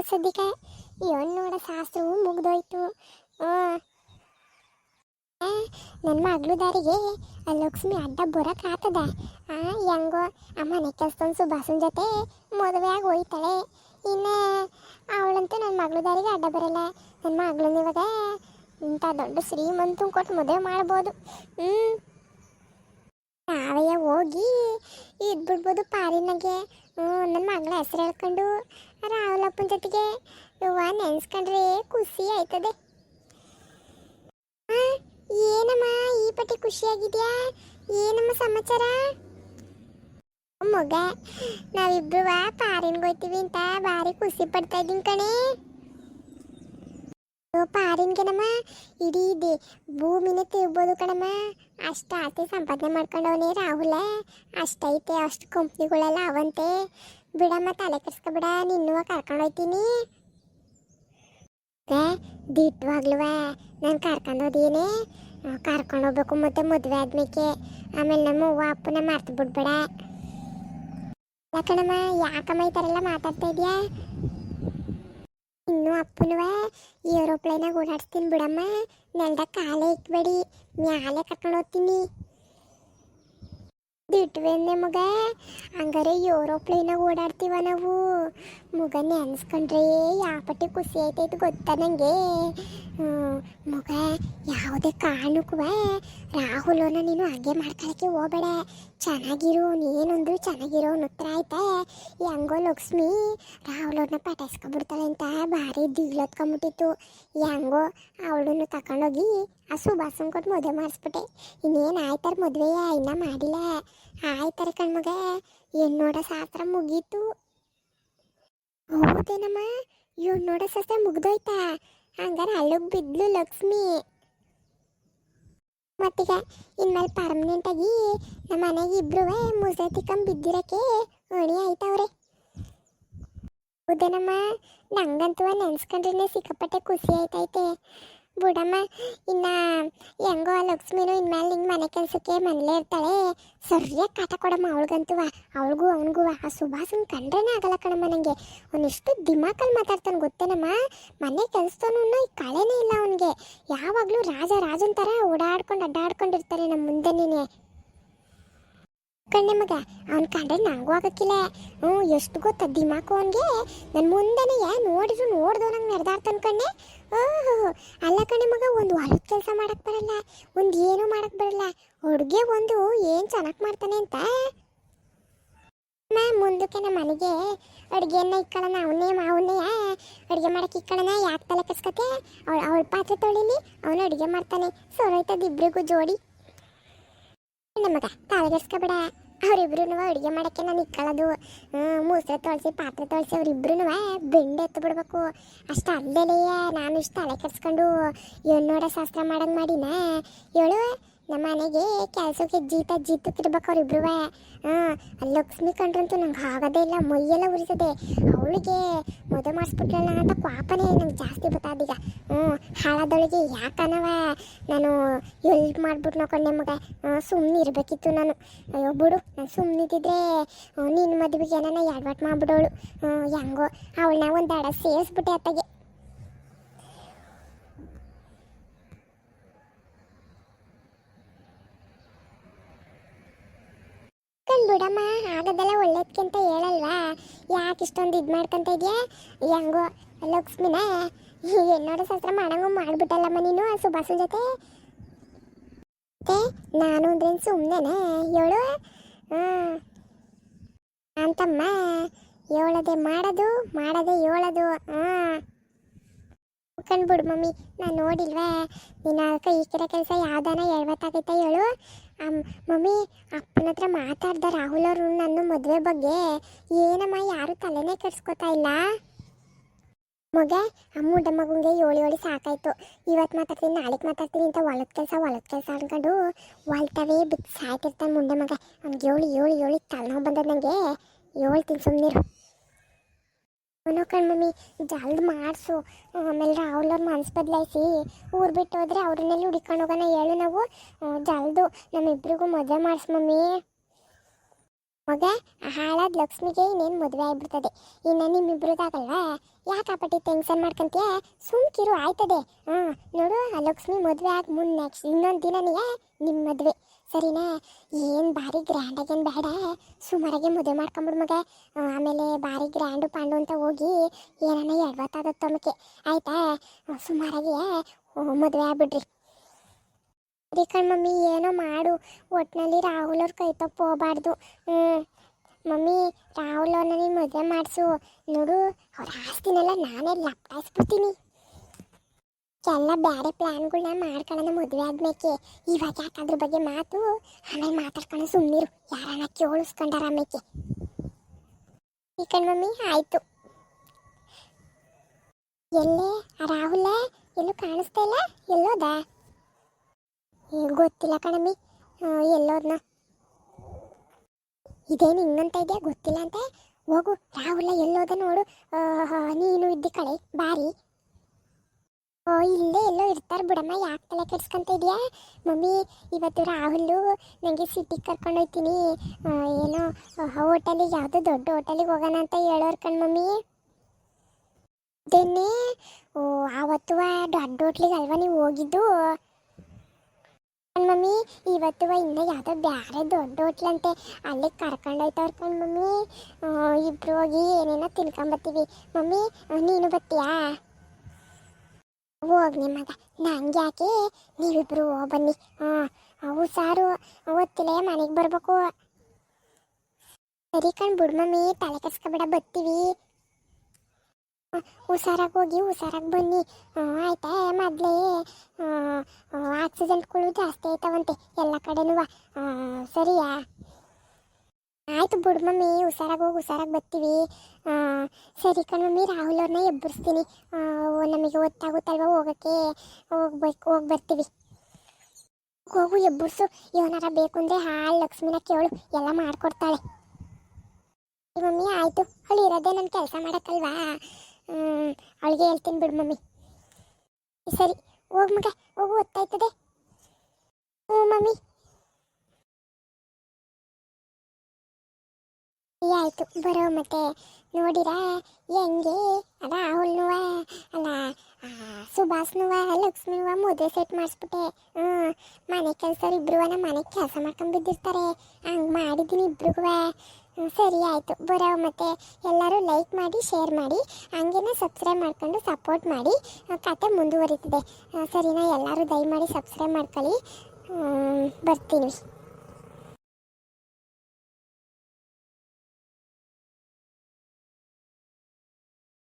ಆಗೋದು ಸದ್ಯಕ್ಕೆ. ಈ ಹಣ್ಣು ನೋಡ ಶಾಸ್ತ್ರವು ಮುಗ್ದೋಯ್ತು. ನನ್ನ ಮಗಳು ದಾರಿಗೆ ಲಕ್ಷ್ಮಿ ಅಡ್ಡ ಬರಕ್ ಆತದ. ಆ, ಹೆಂಗೋ ಅಮ್ಮ ಮನೆ ಸುಭಾಸನ್ ಜೊತೆ ಮದುವೆ ಆಗಿ ಹೋಯ್ತಾಳೆ. ಇನ್ನು ಅವಳಂತೂ ನನ್ನ ಮಗಳು ದಾರಿಗೆ ಅಡ್ಡ ಬರಲ್ಲ. ನನ್ನ ಮಗಳನ್ನ ಇವಾಗ ಇಂಥ ದೊಡ್ಡ ಶ್ರೀಮಂತು ಕೊಟ್ಟು ಮದುವೆ ಮಾಡ್ಬೋದು. ಹ್ಞೂ ನಾವೇ ಹೋಗಿ ಇದ್ಬಿಡ್ಬೋದು ಪಾರಿನಾಗೆ. ಹ್ಞೂ ನನ್ನ ಮಗಳ ಹೆಸರು ಹೇಳ್ಕೊಂಡು ರಾಹುಲಪ್ಪನ ಜೊತೆಗೆ. ಇವ ನೆನೆಸ್ಕೊಂಡ್ರೆ ಖುಷಿ ಆಯ್ತದೆ. ಏನಮ್ಮ, ಈ ಪಟ್ಟಿ ಖುಷಿಯಾಗಿದ್ಯಾ? ಏನಮ್ಮ ಸಮಾಚಾರ? ಮಗ, ನಾವಿಬ್ರು ಪಾರಿನ್ಗೆ ಹೋಯ್ತೀವಿ ಅಂತ ಭಾರಿ ಖುಷಿ ಪಡ್ತಾ ಇದ್ದೀನಿ ಕಣೆ. ಪಾರಿನ್ಗೆ ನಮ್ಮ ಇಡೀ ದೇ ಭೂಮಿನೇ ತಿಳ್ಬೋದು ಕಣಮ್ಮ. ಅಷ್ಟ ಆಸ್ತಿ ಸಂಪಾದನೆ ಮಾಡ್ಕೊಂಡವನೇ ರಾಹುಲ. ಅಷ್ಟೈತೆ ಅಷ್ಟು ಕಂಪ್ನಿಗಳೆಲ್ಲ ಅವಂತೆ. ಬಿಡಮ್ಮ, ತಲೆ ಕೆಡ್ಸ್ಕೊಬಿಡ, ನಿನ್ನುವ ಕರ್ಕೊಂಡು ಹೋಯ್ತೀನಿ. ದಿಟ್ಟವಾಗ್ಲುವ ನಾನು ಕರ್ಕೊಂಡು ಹೋದೀನಿ. ಕರ್ಕೊಂಡು ಹೋಗ್ಬೇಕು ಮತ್ತೆ ಮದುವೆ ಆದ್ಮೇಕೆ. ಆಮೇಲೆ ನಮ್ಮ ಅವ್ವ ಅಪ್ಪನ ಮರ್ತು ಬಿಡ್ಬೇಡ ಯಾಕಣಮ್ಮ, ಯಾಕಮ್ಮ ಈ ಥರ ಎಲ್ಲ ಮಾತಾಡ್ತಾ ಇದೆಯಾ? ಇನ್ನು ಅಪ್ಪನವ ಏರೋಪ್ಲೇನಾಗ ಓಡಾಡ್ತೀನಿ ಬಿಡಮ್ಮ. ನೆಲ್ದಾಗ ಕಾಲೇ ಇಕ್ಬೇಡಿ. ಮ್ಯಾಲೆ ಕರ್ಕೊಂಡು ಹೋಗ್ತೀನಿ. ದಿಟ್ವೇನೆ ನಿಮಗೆ ಹಂಗಾರೆ ಏರೋಪ್ಲೇನಾಗ ಓಡಾಡ್ತೀವ ನಾವು? ಮಗ ಅನ್ಸ್ಕೊಂಡ್ರೆ ಯಾವ ಪಟ್ಟಿ ಖುಷಿ ಆಯ್ತೈತೆ ಗೊತ್ತಾ ನನಗೆ ಮಗ ಯಾವುದೇ ಕಾರಣಕ್ಕೂ ರಾಹುಲನ ನೀನು ಹಾಗೆ ಮಾಡ್ಕೊಳಕ್ಕೆ ಹೋಗಬೇಡ. ಚೆನ್ನಾಗಿರು, ನೀನೊಂದು ಚೆನ್ನಾಗಿರೋ ಉತ್ತರ ಆಯ್ತಾ. ಹೆಂಗೋ ಲಕ್ಷ್ಮಿ ರಾಹುಲವ್ರನ್ನ ಪಟಾಯಿಸ್ಕೊಂಡ್ಬಿಡ್ತಾಳೆ ಅಂತ ಭಾರಿ ದಿಗ್ಲತ್ಕೊಂಬಿಟ್ಟಿತ್ತು ಹೆಂಗೋ ಅವಳನ್ನು ತಗೊಂಡೋಗಿ ಆ ಸುಭಾಸನ್ ಕೊಟ್ಟು ಮದುವೆ ಮಾಡಿಸ್ಬಿಟ್ಟೆ. ಇನ್ನೇನು ಆಯ್ತಾರೆ ಮದುವೆ ಇನ್ನೂ ಮಾಡಿಲ್ಲ. ಆಯ್ತಾರೆ ಕಣ್ಮಗ. ಏನು ನೋಡ ಶಾಸ್ತ್ರ ಮುಗೀತು. ಹೌದೇನಮ್ಮ? ಇವ್ ನೋಡ ಸಸ್ಯ ಮುಗ್ದೋಯ್ತಾ? ಹಂಗಾರೆ ಅಲ್ಲಿಗೆ ಬಿದ್ಲು ಲಕ್ಷ್ಮಿ. ಮತ್ತೀಗ ಇನ್ಮೇಲೆ ಪರ್ಮನೆಂಟ್ ಆಗಿ ನಮ್ಮ ಮನೆಗೆ ಇಬ್ರು ಮುಸೆ ತಿಕ್ಕಂಬ ಬಿದ್ದಿರಕ್ಕೆ ಅಣಿ ಆಯ್ತವ್ರೆ ಹೌದೇನಮ್ಮ? ನಂಗಂತೂ ನೆನ್ಸ್ಕೊಂಡ್ರೆ ಸಿಕ್ಕಾಪಟ್ಟೆ ಖುಷಿ ಆಯ್ತೈತೆ. ಬಿಡಮ್ಮ, ಇನ್ನ ಹೆಂಗೋ ಆ ಲಕ್ಷ್ಮಿನೂ ಇನ್ಮೇಲೆ ನಿಂಗೆ ಮನೆ ಕೆಲಸಕ್ಕೆ ಮನೇಲೇ ಇರ್ತಾಳೆ. ಸರಿಯಾಗಿ ಕಾಟ ಕೊಡಮ್ಮ ಅವಳಿಗಂತೂ. ಅವಳಿಗೂ ಅವನಿಗೂ ಆ ಸುಭಾಸನ್ ಕಂಡ್ರೇನೆ ಆಗಲ್ಲ ಕಣಮ್ಮ ನನಗೆ ಅವನಿಷ್ಟು ದಿಮಾಕಲ್ಲಿ ಮಾತಾಡ್ತಾನೆ ಗೊತ್ತೇನಮ್ಮ? ಮನೆ ಕೆಲಸದವನು ಈ ಕಳೆನೇ ಇಲ್ಲ ಅವನಿಗೆ. ಯಾವಾಗಲೂ ರಾಜ ರಾಜನ ಥರ ಓಡಾಡ್ಕೊಂಡು ಅಡ್ಡಾಡ್ಕೊಂಡಿರ್ತಾನೆ ನಮ್ಮ ಮುಂದೆನೇ ಕಣ್ಣೆ ಮಗ, ಅವ್ನ ಕಂಡ್ರೆ ನಂಗೂ ಆಗಕ್ಕಿಲ್ಲ. ಹ್ಞೂ, ಎಷ್ಟು ಗೊತ್ತ, ದಿಮಾಕು ಅವನಿಗೆ? ನನ್ನ ಮುಂದೆನೇ ನೋಡಿದ್ರು ನೋಡ್ದು ನಂಗೆ ನಡೆದಾಡ್ತಾನ ಕಣ್ಣೆ. ಓಹೋ, ಅಲ್ಲ ಕಣೆ ಮಗ, ಒಂದು ಹೊಲದ ಕೆಲಸ ಮಾಡಕ್ ಬರಲ್ಲ, ಒಂದು ಏನೂ ಮಾಡಕ್ ಬರಲ್ಲ. ಹುಡುಗೆ ಒಂದು ಏನು ಚೆನ್ನಾಗಿ ಮಾಡ್ತಾನೆ ಅಂತ? ಮುಂದಕ್ಕೆ ನಮ್ಮ ಮನೆಗೆ ಅಡುಗೆಯನ್ನ ಇಕ್ಕಳನ ಅವನೇ ಅವನೇ ಅಡುಗೆ ಮಾಡಕ್ಕೆ ಇಕ್ಕಳನ, ಯಾಕೆ ತಲೆ ಕಸ್ಕತೆ ಅವಳ ಅವಳ ಪಾತ್ರೆ ತೊಳಿಲಿ, ಅವನು ಅಡುಗೆ ಮಾಡ್ತಾನೆ. ಸೊರೈತದ ಇಬ್ಬರಿಗೂ ಜೋಡಿ. ನಮಗ ತಲೆಗೆಸ್ಕೊಬೇಡ ಅವರಿಬ್ರು ಅಡುಗೆ ಮಾಡಕ್ಕೆ ನಾನು ಇಕ್ಕಳೋದು. ಮೂಸೆ ತೊಳ್ಸಿ, ಪಾತ್ರೆ ತೊಳಸಿ ಅವರಿಬ್ರು ಬೆಂಡೆ ಎತ್ತು ಬಿಡ್ಬೇಕು ಅಷ್ಟು ಅಲ್ಲೇಲೆಯ ನಾನು ಇಷ್ಟು ತಲೆ ಕೆಡ್ಸ್ಕೊಂಡು ನೋಡ ಶಾಸ್ತ್ರ ಮಾಡಂಗೆ ಮಾಡಿನ? ಹೇಳು. ನಮ್ಮ ಮನೆಗೆ ಕೆಲಸಕ್ಕೆ ಜೀತ ಜೀತಕ್ಕಿರ್ಬೇಕು ಅವ್ರಿಬ್ರು. ಹಾಂ ಲಕ್ಷ್ಮಿ ಕಂಡ್ರಂತೂ ನಂಗೆ ಆಗೋದೇ ಇಲ್ಲ, ಮೈಯೆಲ್ಲ ಉರಿಸದೆ ಅವಳಿಗೆ ಮದುವೆ ಮಾಡಿಸ್ಬಿಟ್ರಲ್ಲ ಅಂತ ಪಾಪನೇ ನಂಗೆ ಜಾಸ್ತಿ ಗೊತ್ತಾದೀಗ ಹ್ಞೂ ಹಾಳಾದೊಳಗೆ ಯಾಕನವ ನಾನು ಎಲ್ಪ್ ಮಾಡ್ಬಿಟ್ಟು ನೋಕೊಂಡೆ ಮಗ ಸುಮ್ಮನೆ ಇರಬೇಕಿತ್ತು ನಾನು. ಅಯ್ಯೋ, ಬಿಡು, ನಾನು ಸುಮ್ಮನಿದ್ದಿದ್ರೆ ನಿನ್ನ ಮದುವೆಗೆ ಏನಾನ ಎಡ್ವಟ್ ಮಾಡ್ಬಿಡೋಳು. ಹೆಂಗೋ, ಅವಳನ್ನ ಒಂದು ದಡ ಸೇರಿಸ್ಬಿಟ್ಟೆ ಅತ್ತಗೆ. ಬಿಡಮ್ಮ ಆಗೋದೆಲ್ಲ ಒಳ್ಳೇದ್ಕಿಂತ ಹೇಳಲ್ವಾ? ಯಾಕೆ ಇಷ್ಟೊಂದು ಇದು ಮಾಡ್ಕೊಂತ ಇದೆಯಾ? ಹೆಂಗೋ, ಲಕ್ಷ್ಮಿನ ಹೆಣ್ಣೋಡ ಶಾಸ್ತ್ರ ಮಾಡಂಗು ಮಾಡ್ಬಿಟ್ಟಲ್ಲಮ್ಮ ನೀನು ಆ ಸುಭಾಸು ಜೊತೆ. ಮತ್ತೆ ನಾನು ಅಂದ್ರೆ ಸುಮ್ಮನೆ ಹೇಳು. ಅಂತಮ್ಮ ಹೇಳದೆ ಮಾಡೋದು, ಮಾಡದೆ ಹೇಳೋದು. ಹಾಂ ಕಂಡ್ಬಿಡು ಮಮ್ಮಿ. ನಾನು ನೋಡಿಲ್ವೇ? ನಿನ್ನ ಕೈ ಕಡೆ ಕೆಲಸ ಯಾವ್ದಾನ ಹೇಳ್ಬೇಕಾಗೈತೆ ಹೇಳು. ಮಮ್ಮಿ, ಅಪ್ಪನ ಹತ್ರ ಮಾತಾಡ್ದ ರಾಹುಲ್ ಅವರು ನನ್ನ ಮದುವೆ ಬಗ್ಗೆ ಏನಮ್ಮ, ಯಾರು ತಲೆನೇ ಕೆಡ್ಸ್ಕೊತಾ ಇಲ್ಲ. ಮಗ ಅಮ್ಮುಡ್ಡ ಮುಡ್ಡ ಮಗುಂಗೆ ಏಳು ಏಳು ಸಾಕಾಯ್ತು. ಇವತ್ತು ಮಾತಾಡ್ತೀನಿ, ನಾಳೆಗೆ ಮಾತಾಡ್ತೀನಿ ಅಂತ ಹೊಲದ ಕೆಲಸ ಹೊಲದ ಕೆಲಸ ಅನ್ಕೊಂಡು ಹೊಲ್ತವೇ ಬಿಟ್ಟು ಸಾಯ್ತಿರ್ತಾನೆ ಮುಂದೆ ಮಗ. ಅವ್ನಿಗೆ ಏಳು ಏಳು ಏಳು ತಲೆನೋವು ಬಂದದ ನನಗೆ ಹೇಳ್ತೀನಿ ಸುಮ್ಮನಿರು ಅವನು ಕಣ್ಮಮ್ಮಿ ಜಲ್ದ್ ಮಾಡಿಸು. ಆಮೇಲೆ ರಾಹುಲ್ ಅವ್ರ ಮನ್ಸು ಬದಲಾಯಿಸಿ, ಊರು ಬಿಟ್ಟು ಹೋದ್ರೆ ಅವ್ರನ್ನೆಲ್ಲ ಹುಡ್ಕೊಂಡು ಹೋಗೋಣ ಹೇಳು ನಾವು. ಜಲ್ದು ನಮ್ಮಿಬ್ರಿಗೂ ಮದುವೆ ಮಾಡಿಸ್ ಮಮ್ಮಿ. ಮಗ ಹಾಳಾದ ಲಕ್ಷ್ಮಿಗೆ ಇನ್ನೇನು ಮದುವೆ ಆಗಿಬಿಡ್ತದೆ. ಇನ್ನು ನಿಮ್ಮಿಬ್ರದಾಗಲ್ವಾ? ಯಾಕಾಪಟ್ಟಿ ಟೆನ್ಷನ್ ಮಾಡ್ಕೊಂತೀಯ? ಸುಮ್ಕಿರು ಆಯ್ತದೆ. ಹಾಂ ನೋಡು, ಆ ಲಕ್ಷ್ಮಿ ಮದುವೆ ಆಗಿ ನೆಕ್ಸ್ಟ್ ಇನ್ನೊಂದು ದಿನನೇ ನಿಮ್ಮ ಮದುವೆ. ಸರಿನಾ? ಏನು ಭಾರಿ ಗ್ರ್ಯಾಂಡಾಗೇನು ಬೇಡ. ಸುಮಾರಾಗೆ ಮದುವೆ ಮಾಡ್ಕೊಂಬಿಡು ಮಗ. ಆಮೇಲೆ ಭಾರಿ ಗ್ರ್ಯಾಂಡು ಪಾಂಡು ಅಂತ ಹೋಗಿ ಏನಾನ ಎಡವತ್ತಾದತ್ತೊಮ್ಮಕ್ಕೆ ಆಯ್ತಾ? ಆಯಿತಾ ಸುಮಾರಾಗಿ ಮದುವೆ ಆಗ್ಬಿಡ್ರಿ. ಸರಿ ಕಣ್ ಮಮ್ಮಿ, ಏನೋ ಮಾಡು. ಒಟ್ಟಿನಲ್ಲಿ ರಾಹುಲ್ ಅವ್ರ ಕೈ ತಪ್ಪು ಹೋಗ್ಬಾರ್ದು. ಹ್ಞೂ ಮಮ್ಮಿ, ರಾಹುಲ್ ಅವ್ರನ್ನ ನೀನು ಮದುವೆ ಮಾಡಿಸು. ನೋಡು, ಅವ್ರ ಆಸ್ತಿನೆಲ್ಲ ನಾನೇ ಲಪ್ಟಾಯಿಸ್ಬಿಡ್ತೀನಿ. ಎಲ್ಲ ಬೇರೆ ಪ್ಲ್ಯಾನ್ಗಳನ್ನ ಮಾಡ್ಕೊಳ್ಳೋಣ ಮದುವೆ ಆದ್ಮೇಕೆ. ಇವಾಗ ಯಾಕೆ ಅದ್ರ ಬಗ್ಗೆ ಮಾತು? ಆಮೇಲೆ ಮಾತಾಡ್ಕೊಂಡು ಸುಮ್ಮನಿರು ಯಾರನ್ನ ಕೇಳಿಸ್ಕೊಂಡಾರ ಆಮೇಕೆ? ಈ ಕಣ್ ಮಮ್ಮಿ, ಆಯ್ತು. ಎಲ್ಲೇ? ರಾಹುಲ? ಎಲ್ಲೂ ಕಾಣಿಸ್ತಾ ಇಲ್ಲ? ಎಲ್ಲೋದ? ಗೊತ್ತಿಲ್ಲ ಕಣಮ್ಮಿ. ಎಲ್ಲೋದ್ನ. ಇದೇನು ಹಿಂಗಂತ ಇದೆಯಾ ಗೊತ್ತಿಲ್ಲ ಅಂತ. ಹೋಗು, ರಾಹುಲ ಎಲ್ಲೋದ ನೋಡು. ನೀನು ಇದ್ದಿ ಕಡೆ, ಬಾರಿ. ಓ, ಇಲ್ಲೇ ಎಲ್ಲೋ ಇರ್ತಾರೆ ಬಿಡಮ್ಮ, ಯಾಕೆ ತಲೆ ಕೆಡ್ಸ್ಕೊಂತ ಇದೆಯಾ? ಮಮ್ಮಿ, ಇವತ್ತು ರಾಹುಲು ನನಗೆ ಸಿಟಿಗೆ ಕರ್ಕೊಂಡು ಹೋಗ್ತೀನಿ ಏನೋ ಹೋಟೆಲಿಗೆ ಯಾವುದೋ ದೊಡ್ಡ ಹೋಟೆಲಿಗೆ ಹೋಗೋಣ ಅಂತ ಹೇಳೋರು ಕಣ್ ಮಮ್ಮಿ. ಅದೇನೇ ಓ, ಆವತ್ತು ದೊಡ್ಡ ಹೋಟ್ಲಿಗೆ ಅಲ್ವಾ ನೀವು ಹೋಗಿದ್ದು? ಮಮ್ಮಿ, ಇವತ್ತು ಇನ್ನೂ ಯಾವುದೋ ಬೇರೆ ದೊಡ್ಡ ಹೋಟ್ಲಂತೆ ಅಲ್ಲಿಗೆ ಕರ್ಕೊಂಡು ಹೋಯ್ತವ್ರ ಕಣ್ ಮಮ್ಮಿ. ಇಬ್ರು ಹೋಗಿ ಏನೇನೋ ತಿನ್ಕೊಂಬತ್ತೀವಿ ಮಮ್ಮಿ ನೀನು ಬತ್ತೀಯಾ? ಹೋಗ್ನಿ ಮಗ ನಂಗೆ ಯಾಕೆ ನೀವಿಬ್ರು ಬನ್ನಿ. ಹಾಂ ಸಾರು ಗೊತ್ತಿಲ್ಲ ಮನೆಗೆ ಬರ್ಬೇಕು. ಸರಿ ಕಣ್ ಬಿಡು ಮಮ್ಮಿ, ತಲೆ ಕಸ್ಕೊಬೇಡ ಬರ್ತೀವಿ. ಹುಷಾರಾಗಿ ಹೋಗಿ, ಹುಷಾರಾಗಿ ಬನ್ನಿ. ಆಯ್ತಾ? ಮೊದಲೇ ಆಕ್ಸಿಡೆಂಟ್ಗಳು ಜಾಸ್ತಿ ಆಯ್ತವಂತೆ ಎಲ್ಲ ಕಡೆನೂ. ಸರಿಯಾ? ಆಯ್ತು ಬಿಡು ಮಮ್ಮಿ, ಹುಷಾರಾಗಿ ಹೋಗಿ, ಹುಷಾರಾಗಿ ಬರ್ತೀವಿ. ಸರಿ ಕಣ್ ಮಮ್ಮಿ, ರಾಹುಲ್ ಅವ್ರನ್ನ ಎಬ್ಬರಿಸ್ತೀನಿ ನಮಗೆ ಗೊತ್ತಾಗುತ್ತಲ್ವ ಹೋಗೋಕ್ಕೆ? ಹೋಗ್ಬೇಕು ಹೋಗಿ ಬರ್ತೀವಿ. ಹೋಗು, ಎಬ್ಬರ್ಸು. ಏನಾರ ಬೇಕು ಅಂದರೆ ಹಾಲು, ಲಕ್ಷ್ಮಿನ ಕೇಳು. ಎಲ್ಲ ಮಾಡಿಕೊಡ್ತಾಳೆ. ಮಮ್ಮಿ, ಆಯಿತು. ಅವಳು ಇರೋದೇ ನನ್ನ ಕೆಲಸ ಮಾಡೋಕ್ಕಲ್ವಾ? ಅವಳಿಗೆ ಹೇಳ್ತೀನಿ ಬಿಡು ಮಮ್ಮಿ. ಸರಿ, ಹೋಗಿ ಮಗ, ಹೋಗು ಗೊತ್ತಾಯ್ತದೆ ಹ್ಞೂ ಮಮ್ಮಿ. ಆಯ್ತು, ಬರೋ ಮತ್ತೆ. ನೋಡಿರಾ? ಹೆಂಗೆ? ಅದ ರಾಹುಲ್ನುವ ಅಲ್ಲ ಸುಭಾಷ್ನುವ ಲಕ್ಷ್ಮಿವ ಮದುವೆ ಸೆಟ್ ಮಾಡಿಸ್ಬಿಟ್ಟೆ. ಹ್ಞೂ, ಮನೆ ಕೆಲಸರು ನಮ್ಮ ಮನೆ ಕೆಲಸ ಮಾಡ್ಕೊಂಡು ಬಿದ್ದಿರ್ತಾರೆ. ಹಂಗೆ ಮಾಡಿದ್ದೀನಿ ಇಬ್ರಿಗೂ ಸರಿ, ಆಯಿತು, ಬರೋ ಮತ್ತೆ. ಎಲ್ಲರೂ ಲೈಕ್ ಮಾಡಿ ಶೇರ್ ಮಾಡಿ, ಹಂಗೇನೆ ಸಬ್ಸ್ಕ್ರೈಬ್ ಮಾಡ್ಕೊಂಡು ಸಪೋರ್ಟ್ ಮಾಡಿ ಕತೆ ಮುಂದುವರಿತದೆ. ಸರಿನಾ? ಎಲ್ಲರೂ ದಯಮಾಡಿ ಸಬ್ಸ್ಕ್ರೈಬ್ ಮಾಡ್ಕೊಳ್ಳಿ. ಬರ್ತೀನಿ.